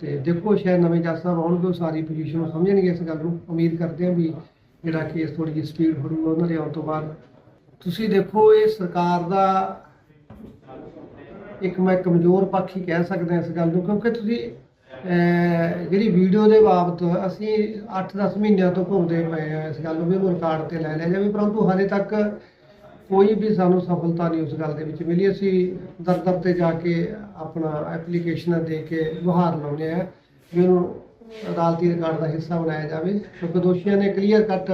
ਤੇ ਦੇਖੋ ਸ਼ਾਇਦ ਨਵੇਂ ਜੱਜ ਸਾਹਿਬ ਆਉਣਗੇ ਉਹ ਸਾਰੀ ਪੋਜੀਸ਼ਨ ਨੂੰ ਸਮਝਣਗੇ ਇਸ ਗੱਲ ਨੂੰ। ਉਮੀਦ ਕਰਦੇ ਹਾਂ ਵੀ ਜਿਹੜਾ ਕੇਸ ਥੋੜੀ ਜਿਹੀ ਸਪੀਡ ਫੜੂਗਾ ਉਹਨਾਂ ਦੇ ਆਉਣ ਤੋਂ ਬਾਅਦ। ਤੁਸੀਂ ਦੇਖੋ ਇਹ ਸਰਕਾਰ ਦਾ ਇੱਕ ਮੈਂ ਕਮਜ਼ੋਰ ਪੱਖ ਹੀ ਕਹਿ ਸਕਦਾ ਇਸ ਗੱਲ ਨੂੰ ਕਿਉਂਕਿ ਤੁਸੀਂ ਅਹ, ਜਿਹੜੀ ਵੀਡੀਓ ਦੇ ਬਾਬਤ ਅਸੀਂ 8-10 ਮਹੀਨਿਆਂ ਤੋਂ ਘੁੰਮਦੇ ਪਏ ਆ ਇਸ ਗੱਲ ਨੂੰ ਵੀ ਉਹਨੂੰ ਰਿਕਾਰਡ ਤੇ ਲੈ ਲਿਆ ਜਾਵੇ ਪਰੰਤੂ ਹਾਲੇ ਤੱਕ ਕੋਈ ਵੀ ਸਾਨੂੰ ਸਫਲਤਾ ਨਹੀਂ ਉਸ ਗੱਲ ਦੇ ਵਿੱਚ ਮਿਲੀ। ਅਸੀਂ ਦਰ ਦਰ ਤੇ ਜਾ ਕੇ ਆਪਣਾ ਐਪਲੀਕੇਸ਼ਨਾਂ ਦੇ ਕੇ ਗੁਹਾਰ ਲਾਉਂਦੇ ਆ ਵੀ ਉਹਨੂੰ ਅਦਾਲਤੀ ਰਿਕਾਰਡ ਦਾ ਹਿੱਸਾ ਬਣਾਇਆ ਜਾਵੇ। ਕਿਉਂਕਿ ਦੋਸ਼ੀਆਂ ਨੇ ਕਲੀਅਰ ਕੱਟ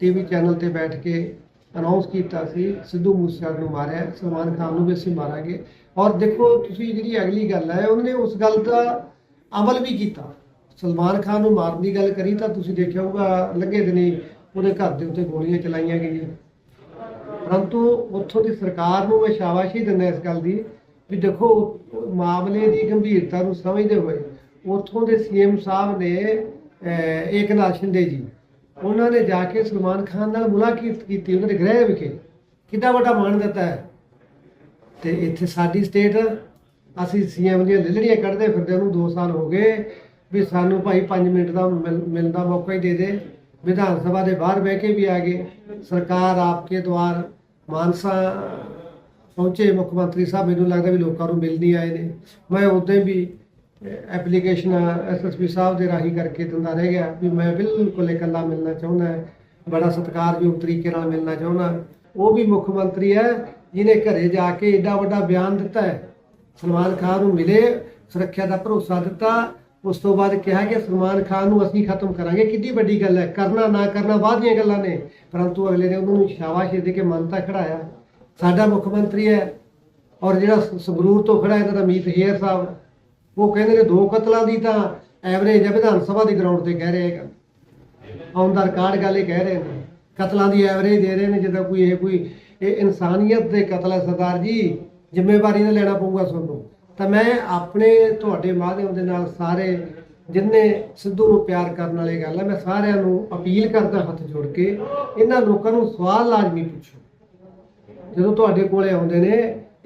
ਟੀਵੀ ਚੈਨਲ ਤੇ ਬੈਠ ਕੇ ਅਨਾਉਂਸ ਕੀਤਾ ਸੀ, ਸਿੱਧੂ ਮੂਸੇਵਾਲੇ ਨੂੰ ਮਾਰਿਆ, ਸਲਮਾਨ ਖਾਨ ਨੂੰ ਵੀ ਅਸੀਂ ਮਾਰਾਂਗੇ। ਔਰ ਦੇਖੋ ਤੁਸੀਂ ਜਿਹੜੀ ਅਗਲੀ ਗੱਲ ਹੈ, ਉਹਨੇ ਉਸ ਗੱਲ ਦਾ ਅਮਲ ਵੀ ਕੀਤਾ। ਸਲਮਾਨ ਖਾਨ ਨੂੰ ਮਾਰਨ ਦੀ ਗੱਲ ਕਰੀ ਤਾਂ ਤੁਸੀਂ ਦੇਖਿਆ ਹੋਊਗਾ ਲੱਗੇ ਦਿਨੀ ਉਹਦੇ ਘਰ ਦੇ ਉੱਤੇ ਗੋਲੀਆਂ ਚਲਾਈਆਂ ਗਈਆਂ। ਪਰੰਤੂ ਉੱਥੋਂ ਦੀ ਸਰਕਾਰ ਨੂੰ ਮੈਂ ਸ਼ਾਬਾਸ਼ੀ ਦਿੰਦਾ ਇਸ ਗੱਲ ਦੀ ਵੀ ਦੇਖੋ, ਮਾਮਲੇ ਦੀ ਗੰਭੀਰਤਾ ਨੂੰ ਸਮਝਦੇ ਹੋਏ ਉੱਥੋਂ ਦੇ ਸੀਐਮ ਸਾਹਿਬ ਨੇ ਏਕਨਾਥ ਸ਼ਿੰਦੇ ਜੀ, ਉਹਨਾਂ ਨੇ ਜਾ ਕੇ ਸਲਮਾਨ ਖਾਨ ਨਾਲ ਮੁਲਾਕਾਤ ਕੀਤੀ, ਉਹਨਾਂ ਦੇ ਗ੍ਰਹਿ ਵਿਖੇ। ਕਿੰਨਾ ਵੱਡਾ ਮਾਣ ਦਿੱਤਾ ਹੈ। ਤੇ ਇੱਥੇ ਸਾਡੀ ਸਟੇਟ ਅਸੀਂ ਸੀਐਮ ਦੀਆਂ ਲਿਲੜੀਆਂ ਕੱਢਦੇ ਫਿਰਦੇ ਉਹਨੂੰ 2 ਸਾਲ ਹੋ ਗਏ, ਵੀ ਸਾਨੂੰ ਭਾਈ 5 ਮਿੰਟ ਦਾ ਮਿਲ- ਮਿਲਣ ਦਾ ਮੌਕਾ ਹੀ ਦੇ ਦੇ। ਵਿਧਾਨ ਸਭਾ ਦੇ ਬਾਹਰ ਬਹਿ ਕੇ ਵੀ ਆ ਗਏ। ਸਰਕਾਰ ਆਪਕੇ ਦੁਆਰ ਮਾਨਸਾ ਪਹੁੰਚੇ, ਮੁੱਖ ਮੰਤਰੀ ਸਾਹਿਬ, ਮੈਨੂੰ ਲੱਗਦਾ ਵੀ ਲੋਕਾਂ ਨੂੰ ਮਿਲ ਨਹੀਂ ਆਏ ਨੇ। ਮੈਂ ਉਦੋਂ ਵੀ ਐਪਲੀਕੇਸ਼ਨ ਐਸਐਸਪੀ ਸਾਹਿਬ ਦੇ ਰਾਹੀਂ ਕਰਕੇ ਦਿੰਦਾ ਰਹਿ ਗਿਆ ਵੀ ਮੈਂ ਬਿਲਕੁਲ ਇਕੱਲਾ ਮਿਲਣਾ ਚਾਹੁੰਦਾ ਬੜਾ ਸਤਿਕਾਰਯੋਗ ਤਰੀਕੇ ਨਾਲ ਮਿਲਣਾ ਚਾਹੁੰਦਾ ਉਹ ਵੀ ਮੁੱਖ ਮੰਤਰੀ ਹੈ, ਜਿਹਨੇ ਘਰੇ ਜਾ ਕੇ ਏਡਾ ਵੱਡਾ ਬਿਆਨ ਦਿੱਤਾ ਹੈ। ਸਲਮਾਨ ਖਾਨ ਨੂੰ ਮਿਲੇ, ਸੁਰੱਖਿਆ ਦਾ ਭਰੋਸਾ ਦਿੱਤਾ। ਉਸ ਤੋਂ ਬਾਅਦ ਕਿਹਾ ਕਿ ਸਲਮਾਨ ਖਾਨ ਨੂੰ ਅਸੀਂ ਖਤਮ ਕਰਾਂਗੇ। ਕਿੰਨੀ ਵੱਡੀ ਗੱਲ ਹੈ। ਕਰਨਾ, ਨਾ ਕਰਨਾ, ਬਾਅਦ ਦੀਆਂ ਗੱਲਾਂ ਨੇ। ਪਰੰਤੂ ਅਗਲੇ ਨੇ ਉਹਨਾਂ ਨੂੰ ਸ਼ਾਬਾਸ਼ ਦੇ ਕੇ ਮੰਨਤਾ ਖੜਾਇਆ। ਸਾਡਾ ਮੁੱਖ ਮੰਤਰੀ ਹੈ ਔਰ ਜਿਹੜਾ ਸੰਗਰੂਰ ਤੋਂ ਖੜਾ ਹੈ ਇਹਦਾ ਅਮੀਤ ਹੇਰ ਸਾਹਿਬ, ਉਹ ਕਹਿੰਦੇ ਨੇ ਦੋ ਕਤਲਾਂ ਦੀ ਤਾਂ ਐਵਰੇਜ ਹੈ, ਵਿਧਾਨ ਸਭਾ ਦੇ ਗਰਾਊਂਡ ਤੇ ਕਹਿ ਰਹੇ ਹੈਗਾ। ਔਨ ਦਾ ਰਿਕਾਰਡ ਗੱਲ ਇਹ ਕਹਿ ਰਹੇ ਨੇ। ਕਤਲਾਂ ਦੀ ਐਵਰੇਜ ਦੇ ਰਹੇ ਨੇ, ਜਿੱਦਾਂ ਕੋਈ ਇਹ ਕੋਈ, ਇਹ ਇਨਸਾਨੀਅਤ ਦੇ ਕਤਲ ਹੈ ਸਰਦਾਰ ਜੀ। ਜ਼ਿੰਮੇਵਾਰੀ ਨਾਲ ਲੈਣਾ ਪਊਗਾ ਤੁਹਾਨੂੰ। ਤਾਂ ਮੈਂ ਆਪਣੇ ਤੁਹਾਡੇ ਮਾਧਿਅਮ ਦੇ ਨਾਲ ਸਾਰੇ ਜਿੰਨੇ ਸਿੱਧੂ ਨੂੰ ਪਿਆਰ ਕਰਨ ਵਾਲੇ ਗੱਲ ਹੈ, ਮੈਂ ਸਾਰਿਆਂ ਨੂੰ ਅਪੀਲ ਕਰਦਾ ਹੱਥ ਜੋੜ ਕੇ ਇਹਨਾਂ ਲੋਕਾਂ ਨੂੰ ਸਵਾਲ ਲਾਜ਼ਮੀ ਪੁੱਛੋ। ਜਦੋਂ ਤੁਹਾਡੇ ਕੋਲੇ ਆਉਂਦੇ ਨੇ,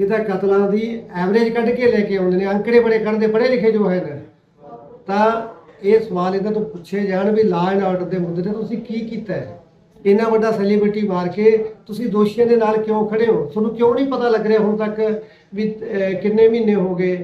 ਇਹ ਤਾਂ ਕਤਲਾਂ ਦੀ ਐਵਰੇਜ ਕੱਢ ਕੇ ਲੈ ਕੇ ਆਉਂਦੇ ਨੇ, ਅੰਕੜੇ ਬੜੇ ਕੱਢਦੇ, ਪੜ੍ਹੇ ਲਿਖੇ ਜੋ ਹੈ ਨੇ। ਤਾਂ ਇਹ ਸਵਾਲ ਇਹਨਾਂ ਤੋਂ ਪੁੱਛੇ ਜਾਣ ਵੀ ਲਾ ਐਂਡ ਆਰਡਰ ਦੇ ਮੁੱਦੇ ਤੇ ਤੁਸੀਂ ਕੀ ਕੀਤਾ ਹੈ? ਇੰਨਾ ਵੱਡਾ ਸੈਲੀਬ੍ਰਿਟੀ ਮਾਰ ਕੇ ਤੁਸੀਂ ਦੋਸ਼ੀਆਂ ਦੇ ਨਾਲ ਕਿਉਂ ਖੜੇ ਹੋ? ਤੁਹਾਨੂੰ ਕਿਉਂ ਨਹੀਂ ਪਤਾ ਲੱਗ ਰਿਹਾ ਹੁਣ ਤੱਕ ਵੀ ਕਿੰਨੇ ਮਹੀਨੇ ਹੋ ਗਏ?